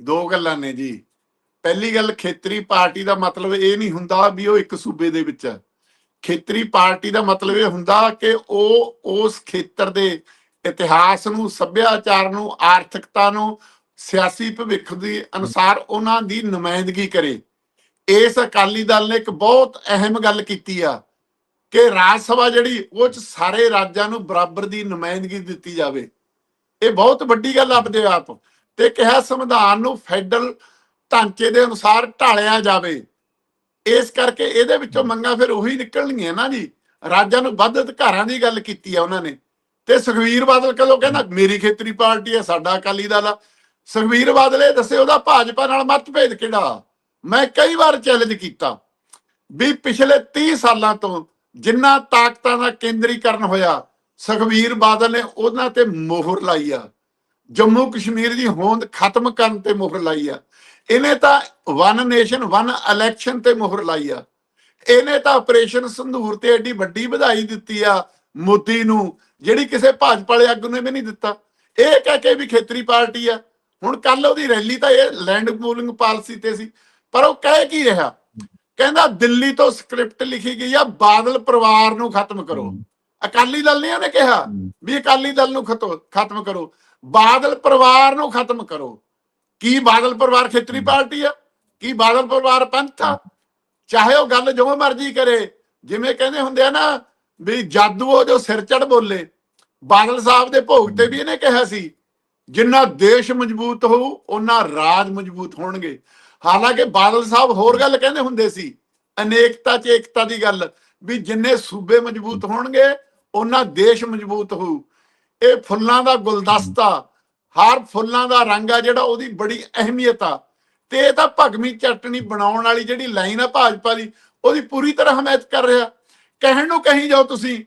ਦੋ ਗੱਲਾਂ ਨੇ ਜੀ। ਪਹਿਲੀ ਗੱਲ, ਖੇਤਰੀ ਪਾਰਟੀ ਦਾ ਮਤਲਬ ਇਹ ਨਹੀਂ ਹੁੰਦਾ ਵੀ ਉਹ ਇੱਕ ਸੂਬੇ ਦੇ ਵਿੱਚ ਹੈ। ਖੇਤਰੀ ਪਾਰਟੀ ਦਾ ਮਤਲਬ ਇਹ ਹੁੰਦਾ ਕਿ ਉਹ ਉਸ ਖੇਤਰ ਦੇ ਇਤਿਹਾਸ ਨੂੰ, ਸੱਭਿਆਚਾਰ ਨੂੰ, ਆਰਥਿਕਤਾ ਨੂੰ, ਸਿਆਸੀ ਭਵਿੱਖ ਦੇ ਅਨੁਸਾਰ ਉਹਨਾਂ ਦੀ ਨੁਮਾਇੰਦਗੀ ਕਰੇ। ਇਸ ਅਕਾਲੀ ਦਲ ਨੇ ਇੱਕ ਬਹੁਤ ਅਹਿਮ ਗੱਲ ਕੀਤੀ ਆ ਕਿ ਰਾਜ ਸਭਾ ਜਿਹੜੀ, ਉਹ ਚ ਸਾਰੇ ਰਾਜਾਂ ਨੂੰ ਬਰਾਬਰ ਦੀ ਨੁਮਾਇੰਦਗੀ ਦਿੱਤੀ ਜਾਵੇ। ਇਹ ਬਹੁਤ ਵੱਡੀ ਗੱਲ ਆਪਦੇ ਆਪ। ਤੇ ਕਿਹਾ ਸੰਵਿਧਾਨ ਨੂੰ ਫੈਡਰਲ ਢਾਂਚੇ ਦੇ ਅਨੁਸਾਰ ਢਾਲਿਆ ਜਾਵੇ। ਇਸ ਕਰਕੇ ਇਹਦੇ ਵਿੱਚੋਂ ਮੰਗਾਂ ਫਿਰ ਉਹੀ ਨਿਕਲਣਗੀਆਂ ਨਾ ਜੀ। ਰਾਜਾਂ ਨੂੰ ਵੱਧ ਅਧਿਕਾਰਾਂ ਦੀ ਗੱਲ ਕੀਤੀ ਆ ਉਹਨਾਂ ਨੇ। ਤੇ ਸੁਖਵੀਰ ਬਾਦਲ ਕਦੋਂ ਕਹਿੰਦਾ, ਮੇਰੀ ਖੇਤਰੀ ਪਾਰਟੀ ਹੈ ਸਾਡਾ ਅਕਾਲੀ ਦਲ ਆ। ਸੁਖਵੀਰ ਬਾਦਲ ਇਹ ਦੱਸੇ ਉਹਦਾ ਭਾਜਪਾ ਨਾਲ ਮਤਭੇਦ ਕਿਹੜਾ? ਮੈਂ ਕਈ ਵਾਰ ਚੈਲੰਜ ਕੀਤਾ ਵੀ ਪਿਛਲੇ 30 ਸਾਲਾਂ ਤੋਂ ਜਿੰਨਾ ਤਾਕਤਾਂ ਦਾ ਕੇਂਦਰੀਕਰਨ ਹੋਇਆ, ਸੁਖਵੀਰ ਬਾਦਲ ਨੇ ਉਹਨਾਂ ਤੇ ਮੋਹਰ ਲਾਈ ਆ। ਜੰਮੂ ਕਸ਼ਮੀਰ ਦੀ ਹੋਂਦ ਖਤਮ ਕਰਨ ਤੇ ਮੋਹਰ ਲਾਈ ਆ। ਇਹਨੇ ਤਾਂ ਵਨ ਨੇਸ਼ਨ ਵਨ ਇਲੈਕਸ਼ਨ ਤੇ ਮੋਹਰ ਲਾਈ ਆ। ਇਹਨੇ ਤਾਂ ਆਪਰੇਸ਼ਨ ਸੰਧੂਰ ਤੇ ਐਡੀ ਵੱਡੀ ਵਧਾਈ ਦਿੱਤੀ ਆ ਮੋਦੀ ਨੂੰ, ਜਿਹੜੀ ਕਿਸੇ ਭਾਜਪਾ ਵਾਲੇ ਆਗੂ ਨੇ ਵੀ ਨਹੀਂ ਦਿੱਤਾ। ਇਹ ਕਹਿ ਕੇ ਵੀ ਖੇਤਰੀ ਪਾਰਟੀ ਆ। ਹੁਣ ਕੱਲ ਉਹਦੀ ਰੈਲੀ ਤਾਂ ਇਹ ਲੈਂਡ ਪੂਲਿੰਗ ਪਾਲਿਸੀ ਤੇ ਸੀ। ਪਰ ਉਹ ਕਹਿ ਕੀ ਰਿਹਾ? ਕਹਿੰਦਾ ਦਿੱਲੀ ਤੋਂ ਸਕ੍ਰਿਪਟ ਲਿਖੀ ਗਈ ਆ, ਬਾਦਲ ਪਰਿਵਾਰ ਨੂੰ ਖਤਮ ਕਰੋ। ਅਕਾਲੀ ਦਲ ਨੇ ਉਹਨੇ ਕਿਹਾ ਵੀ ਅਕਾਲੀ ਦਲ ਨੂੰ ਖਤੋ- ਖਤਮ ਕਰੋ। ਬਾਦਲ ਪਰਿਵਾਰ ਨੂੰ ਖਤਮ ਕਰੋ। ਕੀ ਬਾਦਲ ਪਰਿਵਾਰ ਖੇਤਰੀ ਪਾਰਟੀ ਆ? ਕੀ ਬਾਦਲ ਪਰਿਵਾਰ ਪੰਥ ਆ? ਚਾਹੇ ਉਹ ਗੱਲ ਜੋ ਮਰਜ਼ੀ ਕਰੇ ਜਿਵੇਂ ਕਹਿੰਦੇ ਹੁੰਦੇ ਆ ਨਾ ਵੀ ਜਾਦੂ ਉਹ ਜੋ ਸਿਰ ਚੜ ਬੋਲੇ। ਬਾਦਲ ਸਾਹਿਬ ਦੇ ਭੋਗ ਤੇ ਵੀ ਇਹਨੇ ਕਿਹਾ ਸੀ ਜਿੰਨਾ ਦੇਸ਼ ਮਜ਼ਬੂਤ ਹੋਊ ਉਹਨਾਂ ਰਾਜ ਮਜ਼ਬੂਤ ਹੋਣਗੇ। ਹਾਲਾਂਕਿ ਬਾਦਲ ਸਾਹਿਬ ਹੋਰ ਗੱਲ ਕਹਿੰਦੇ ਹੁੰਦੇ ਸੀ ਅਨੇਕਤਾ 'ਚ ਏਕਤਾ ਦੀ ਗੱਲ ਵੀ ਜਿੰਨੇ ਸੂਬੇ ਮਜ਼ਬੂਤ ਹੋਣਗੇ ਉਹਨਾਂ ਦੇਸ਼ ਮਜ਼ਬੂਤ ਹੋਊ। ਇਹ ਫੁੱਲਾਂ ਦਾ ਗੁਲਦਸਤਾ, ਹਰ ਫੁੱਲਾਂ ਦਾ ਰੰਗ ਆ ਜਿਹੜਾ ਉਹਦੀ ਬੜੀ ਅਹਿਮੀਅਤ ਆ। ਤੇ ਇਹ ਤਾਂ ਭਗਵੀ ਚਟਣੀ ਬਣਾਉਣ ਵਾਲੀ ਜਿਹੜੀ ਲਾਈਨ ਆ ਭਾਜਪਾ ਦੀ, ਉਹਦੀ ਪੂਰੀ ਤਰ੍ਹਾਂ ਹਮਾਇਤ ਕਰ ਰਿਹਾ। ਕਹਿਣ ਨੂੰ ਕਹੀ ਜਾਓ ਤੁਸੀਂ,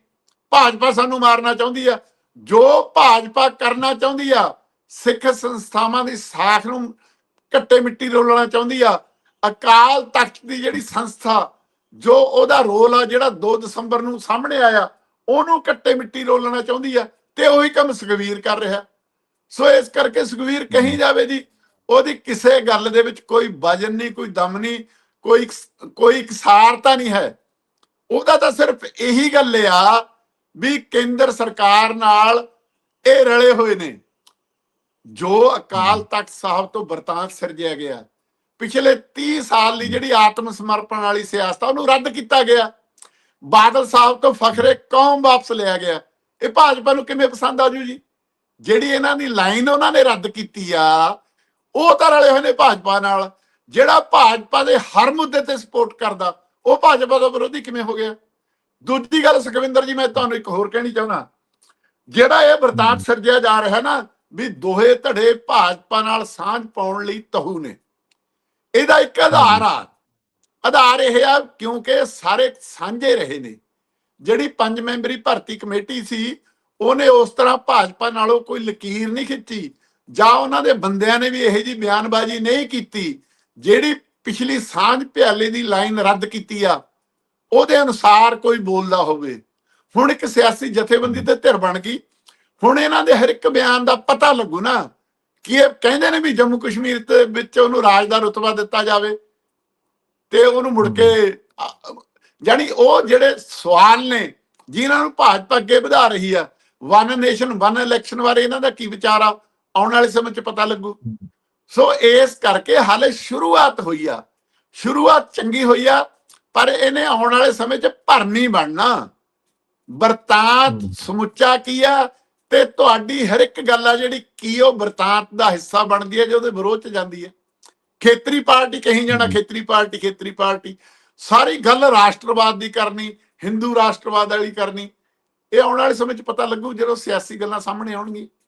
ਭਾਜਪਾ ਸਾਨੂੰ ਮਾਰਨਾ ਚਾਹੁੰਦੀ ਆ। ਜੋ ਭਾਜਪਾ ਕਰਨਾ ਚਾਹੁੰਦੀ ਆ, ਸਿੱਖ ਸੰਸਥਾਵਾਂ ਦੀ ਸਾਖ ਨੂੰ ਕੱਟੇ ਮਿੱਟੀ ਰੋਲਣਾ ਚਾਹੁੰਦੀ ਆ। ਅਕਾਲ ਤਖਤ ਦੀ ਜਿਹੜੀ ਸੰਸਥਾ, ਜੋ ਉਹਦਾ ਰੋਲ ਆ ਜਿਹੜਾ 2 ਦਸੰਬਰ ਨੂੰ ਸਾਹਮਣੇ ਆਇਆ ਉਹਨੂੰ ਕੱਟੇ ਮਿੱਟੀ ਰੋਲਣਾ ਚਾਹੁੰਦੀ ਆ ਤੇ ਉਹੀ ਕੰਮ ਸੁਖਵੀਰ ਕਰ ਰਿਹਾ। ਸੋ ਇਸ ਕਰਕੇ ਸੁਖਵੀਰ ਕਹੀ ਜਾਵੇ ਜੀ ਉਹਦੀ ਕਿਸੇ ਗੱਲ ਦੇ ਵਿੱਚ ਕੋਈ ਵਜਨ ਨਹੀਂ ਕੋਈ ਦਮ ਨਹੀਂ ਕੋਈ ਕੋਈ ਇਕਸਾਰਤਾ ਨਹੀਂ ਹੈ। ਉਹਦਾ ਤਾਂ ਸਿਰਫ ਇਹੀ ਗੱਲ ਆ ਵੀ ਕੇਂਦਰ ਸਰਕਾਰ ਨਾਲ ਇਹ ਰਲੇ ਹੋਏ ਨੇ। ਜੋ ਅਕਾਲ ਤਖਤ ਸਾਹਿਬ ਤੋਂ ਵਰਤਾਂਤ ਸਿਰਜਿਆ ਗਿਆ। ਪਿਛਲੇ 30 ਸਾਲ ਦੀ ਜਿਹੜੀ ਆਤਮ ਸਮਰਪਣ ਵਾਲੀ ਸਿਆਸਤ ਆ ਉਹਨੂੰ ਰੱਦ ਕੀਤਾ ਗਿਆ। ਬਾਦਲ ਸਾਹਿਬ ਤੋਂ ਫਖਰੇ ਕੌਮ ਵਾਪਸ ਲਿਆ ਗਿਆ। ਇਹ ਭਾਜਪਾ ਨੂੰ ਕਿਵੇਂ ਪਸੰਦ ਆਜੂ ਜੀ ਜਿਹੜੀ ਇਹਨਾਂ ਦੀ ਲਾਈਨ ਉਹਨਾਂ ਨੇ ਰੱਦ ਕੀਤੀ ਆ ਉਹ ਤਾਂ ਰਲੇ ਹੋਏ ਨੇ ਭਾਜਪਾ ਨਾਲ। ਜਿਹੜਾ ਭਾਜਪਾ ਦੇ ਹਰ ਮੁੱਦੇ ਤੇ ਸਪੋਰਟ ਕਰਦਾ ਉਹ ਭਾਜਪਾ ਦਾ ਵਿਰੋਧੀ ਕਿਵੇਂ ਹੋ ਗਿਆ? ਦੂਜੀ ਗੱਲ ਸੁਖਵਿੰਦਰ ਜੀ ਮੈਂ ਤੁਹਾਨੂੰ ਇੱਕ ਹੋਰ ਕਹਿਣੀ ਚਾਹੁੰਦਾ। ਜਿਹੜਾ ਇਹ ਵਰਤਾਂਤ ਸਿਰਜਿਆ ਜਾ ਰਿਹਾ ਨਾ ਵੀ ਦੋਹੇ ਧੜੇ ਭਾਜਪਾ ਨਾਲ ਸਾਂਝ ਪਾਉਣ ਲਈ ਤਹੂ ਨੇ। ਇਹਦਾ ਇੱਕ ਆਧਾਰ ਆ। ਆਧਾਰ ਇਹ ਆ ਕਿਉਂਕਿ ਸਾਰੇ ਸਾਂਝੇ ਰਹੇ ਨੇ। ਜਿਹੜੀ ਪੰਜ ਮੈਂਬਰੀ ਭਰਤੀ ਕਮੇਟੀ ਸੀ, ਉਹਨੇ ਉਸ ਤਰ੍ਹਾਂ ਭਾਜਪਾ ਨਾਲੋਂ ਕੋਈ ਲਕੀਰ ਨਹੀਂ ਖਿੱਚੀ। ਜਾਂ ਉਹਨਾਂ ਦੇ ਬੰਦਿਆਂ ਨੇ ਵੀ ਇਹੋ ਜੀ ਬਿਆਨਬਾਜ਼ੀ ਨਹੀਂ ਕੀਤੀ, ਜਿਹੜੀ ਪਿਛਲੀ ਸਾਂਝ ਭਿਆਲੇ ਦੀ ਲਾਈਨ ਰੱਦ ਕੀਤੀ ਆ। ਉਹਦੇ ਅਨੁਸਾਰ ਕੋਈ ਬੋਲਦਾ ਹੋਵੇ। ਹੁਣ ਇੱਕ ਸਿਆਸੀ ਜਥੇਬੰਦੀ ਤੇ ਧਿਰ ਬਣ ਗਈ। ਹੁਣ ਇਹਨਾਂ ਦੇ ਹਰ ਇੱਕ ਬਿਆਨ ਦਾ ਪਤਾ ਲੱਗੂ ਨਾ ਕਿ ਇਹ ਕਹਿੰਦੇ ਨੇ ਵੀ ਜੰਮੂ ਕਸ਼ਮੀਰ ਤੇ ਵਿੱਚ ਉਹਨੂੰ ਰਾਜ ਦਾ ਰੁਤਬਾ ਦਿੱਤਾ ਜਾਵੇ। ਤੇ ਉਹਨੂੰ ਮੁੜ ਕੇ ਜਾਨੀ ਉਹ ਜਿਹੜੇ ਸਵਾਲ ਨੇ ਜਿਨ੍ਹਾਂ ਨੂੰ ਭਾਜਪਾ ਅੱਗੇ ਵਧਾ ਰਹੀ ਆ ਵਨ ਨੇਸ਼ਨ ਵਨ ਇਲੈਕਸ਼ਨ ਬਾਰੇ ਇਹਨਾਂ ਦਾ ਕੀ ਵਿਚਾਰ ਆ ਆਉਣ ਵਾਲੇ ਸਮੇਂ 'ਚ ਪਤਾ ਲੱਗੂ। ਸੋ ਇਸ ਕਰਕੇ ਹਾਲੇ ਸ਼ੁਰੂਆਤ ਹੋਈ ਆ। ਸ਼ੁਰੂਆਤ ਚੰਗੀ ਹੋਈ ਆ ਪਰ ਇਹਨੇ ਆਉਣ ਵਾਲੇ ਸਮੇਂ 'ਚ ਭਰਨੀ ਬਣਨਾ। ਵਰਤਾਂਤ ਸਮੁੱਚਾ ਕੀ ਆ ਤੇ ਤੁਹਾਡੀ ਹਰ ਇੱਕ ਗੱਲ ਆ ਜਿਹੜੀ ਕੀ ਉਹ ਵਰਤਾਂਤ ਦਾ ਹਿੱਸਾ ਬਣਦੀ ਹੈ ਜੇ ਉਹਦੇ ਵਿਰੋਧ 'ਚ ਜਾਂਦੀ ਹੈ ਖੇਤਰੀ ਪਾਰਟੀ ਕਹੀਂ ਜਾਣਾ ਖੇਤਰੀ ਪਾਰਟੀ ਖੇਤਰੀ ਪਾਰਟੀ। ਸਾਰੀ ਗੱਲ ਰਾਸ਼ਟਰਵਾਦ ਦੀ ਕਰਨੀ ਹਿੰਦੂ ਰਾਸ਼ਟਰਵਾਦ ਵਾਲੀ ਕਰਨੀ। ਇਹ ਆਉਣ ਵਾਲੇ ਸਮੇਂ 'ਚ ਪਤਾ ਲੱਗੂ ਜਦੋਂ ਸਿਆਸੀ ਗੱਲਾਂ ਸਾਹਮਣੇ ਆਉਣਗੀਆਂ।